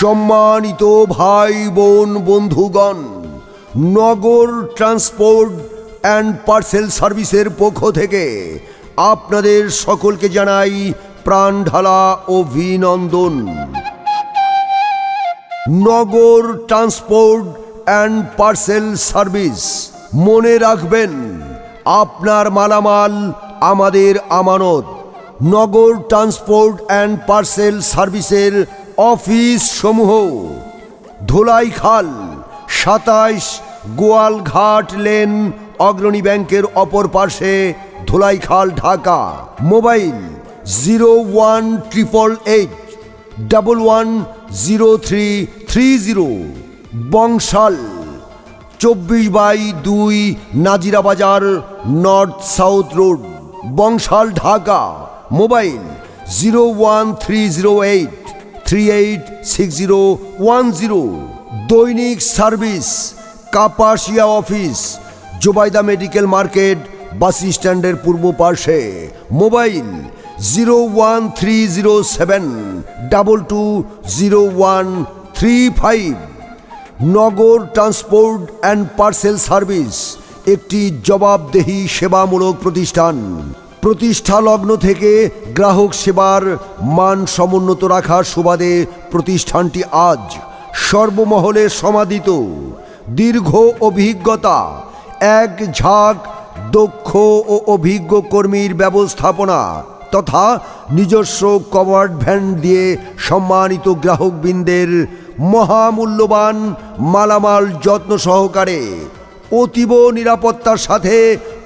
সম্মানিত ভাই বোন বন্ধুগণ, নগর ট্রান্সপোর্ট অ্যান্ড পার্সেল সার্ভিসের পক্ষ থেকে আপনাদের সকলকে জানাই প্রাণ ঢালা অভিনন্দন। Nagar transport and parcel service, মনে রাখবেন, আপনার মালামাল আমাদের আমানত। নগর ট্রান্সপোর্ট অ্যান্ড পার্সেল সার্ভিসের অফিস সমূহ ধোলাইখাল সাতাইশ গোয়ালঘাট লেন, অগ্রণী ব্যাংকের অপর পাশে Dholaikhal Dhaka. Mobile zero one triple eight, double one zero three three zero. Bangshal, চব্বিশ বাই দুই Nazira Bazar north south road, Bangshal Dhaka. Mobile zero one three zero eight. Eight six zero one zero দৈনিক service, Kapasia office, Zobaida medical market, bus স্ট্যান্ডের পূর্ব পার্শ্বে, mobile zero one three zero seven, double two zero one three five. Nagar transport and parcel service, একটি জবাবদেহি সেবামূলক প্রতিষ্ঠান। প্রতিষ্ঠা লগ্ন থেকে গ্রাহক সেবার মান সমুন্নত রাখার সুবাদে প্রতিষ্ঠানটি আজ সর্বমহলে সমাদিত। দীর্ঘ অভিজ্ঞতা, এক ঝাঁক দক্ষ ও অভিজ্ঞ কর্মীর ব্যবস্থাপনা তথা নিজস্ব কভার্ড ভ্যান দিয়ে সম্মানিত গ্রাহকবৃন্দের মহামূল্যবান মালামাল যত্ন সহকারে অতীব নিরাপত্তার সাথে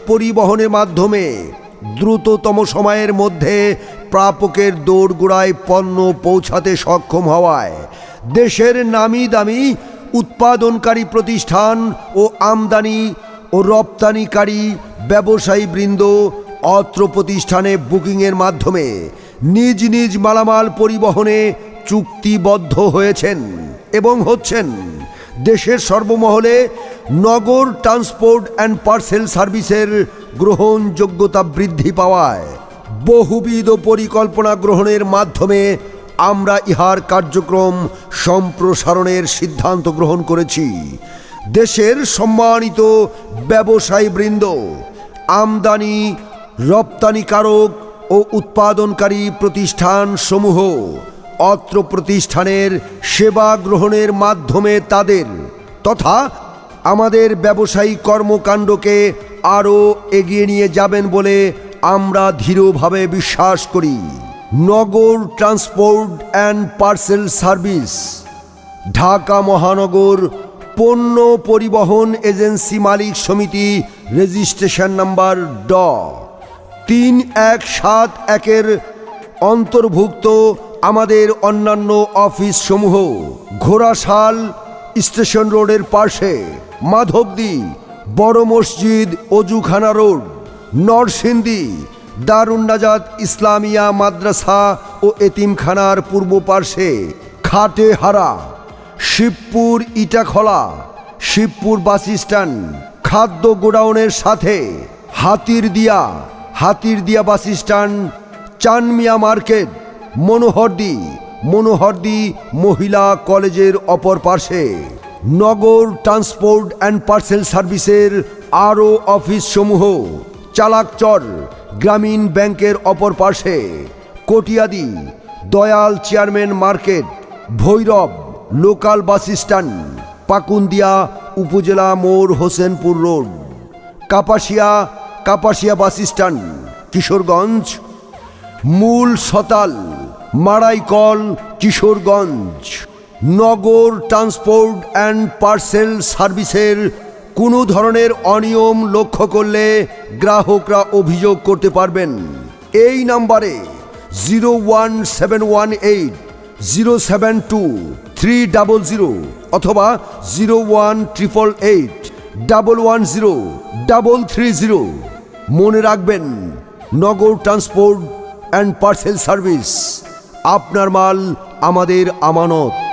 পরিবহনের মাধ্যমে দ্রুততম সময়ের মধ্যে প্রাপকের দৌড়গোড়ায় পণ্য পৌঁছাতে সক্ষম হওয়ায় দেশের নামি দামি উৎপাদনকারী প্রতিষ্ঠান ও আমদানি ও রপ্তানিকারী ব্যবসায়ী বৃন্দ অত্র প্রতিষ্ঠানে বুকিংয়ের মাধ্যমে নিজ নিজ মালামাল পরিবহনে চুক্তিবদ্ধ হয়েছেন এবং হচ্ছেন দেশের সর্বমহলে নগর ট্রান্সপোর্ট অ্যান্ড পার্সেল সার্ভিসের গ্রহণযোগ্যতা বৃদ্ধি পাওয়ায় বহুবিধ পরিকল্পনা গ্রহণের মাধ্যমে আমরা ইহার কার্যক্রম সম্প্রসারণের সিদ্ধান্ত গ্রহণ করেছি। দেশের সম্মানিত ব্যবসায়ী বৃন্দ আমদানি, রপ্তানিকারক ও উৎপাদনকারী প্রতিষ্ঠান সমূহ অত্র প্রতিষ্ঠানের সেবা গ্রহণের মাধ্যমে তাদের তথা আমাদের ব্যবসায়িক কর্মকাণ্ডকে আরও এগিয়ে নিয়ে যাবেন বলে আমরা দৃঢ়ভাবে বিশ্বাস করি। Nagar transport and parcel service, Dhaka মহানগর পণ্য পরিবহন এজেন্সি মালিক সমিতি রেজিস্ট্রেশন নাম্বার ড। তিন এক সাত একের অন্তর্ভুক্ত আমাদের অন্যান্য অফিস সমূহ ঘোড়াশাল স্টেশন রোডের পাশে মাধবদী, বড় মসজিদ, অজুখানা রোড, নরসিংদী দারুন্নাজাত ইসলামিয়া মাদ্রাসা ও এতিমখানার পূর্ব পার্শ্বে খাটে হারা, শিবপুর ইটাখলা, শিবপুর বাস স্ট্যান্ড, খাদ্য গোডাউনের সাথে Hatirdia Hatirdia bus stand, Chanmiya market, Monohardi Monohardi মহিলা কলেজের অপর পার্শ্বে নগর ট্রান্সপোর্ট অ্যান্ড পার্সেল সার্ভিসের আরও অফিস সমূহ চালাকচর গ্রামীণ ব্যাংকের অপর পাশে Katiadi, Doyal chairman market, Bhairab local bus stand, Pakundia upazila মোড় Hossainpur road, Kapasia Kapasia bus stand, Kishoreganj, মূল সতাল মারাইকল Kishoreganj, Nagar transport and parcel সার্ভিসের কোনো ধরনের অনিয়ম লক্ষ্য করলে গ্রাহকরা অভিযোগ করতে পারবেন। এই নাম্বারে zero one seven one eight, zero seven two three double zero অথবা zero one triple eight, double one zero double three zero. মনে রাখবেন, Nagar transport and parcel service আপনার মাল আমাদের আমানত।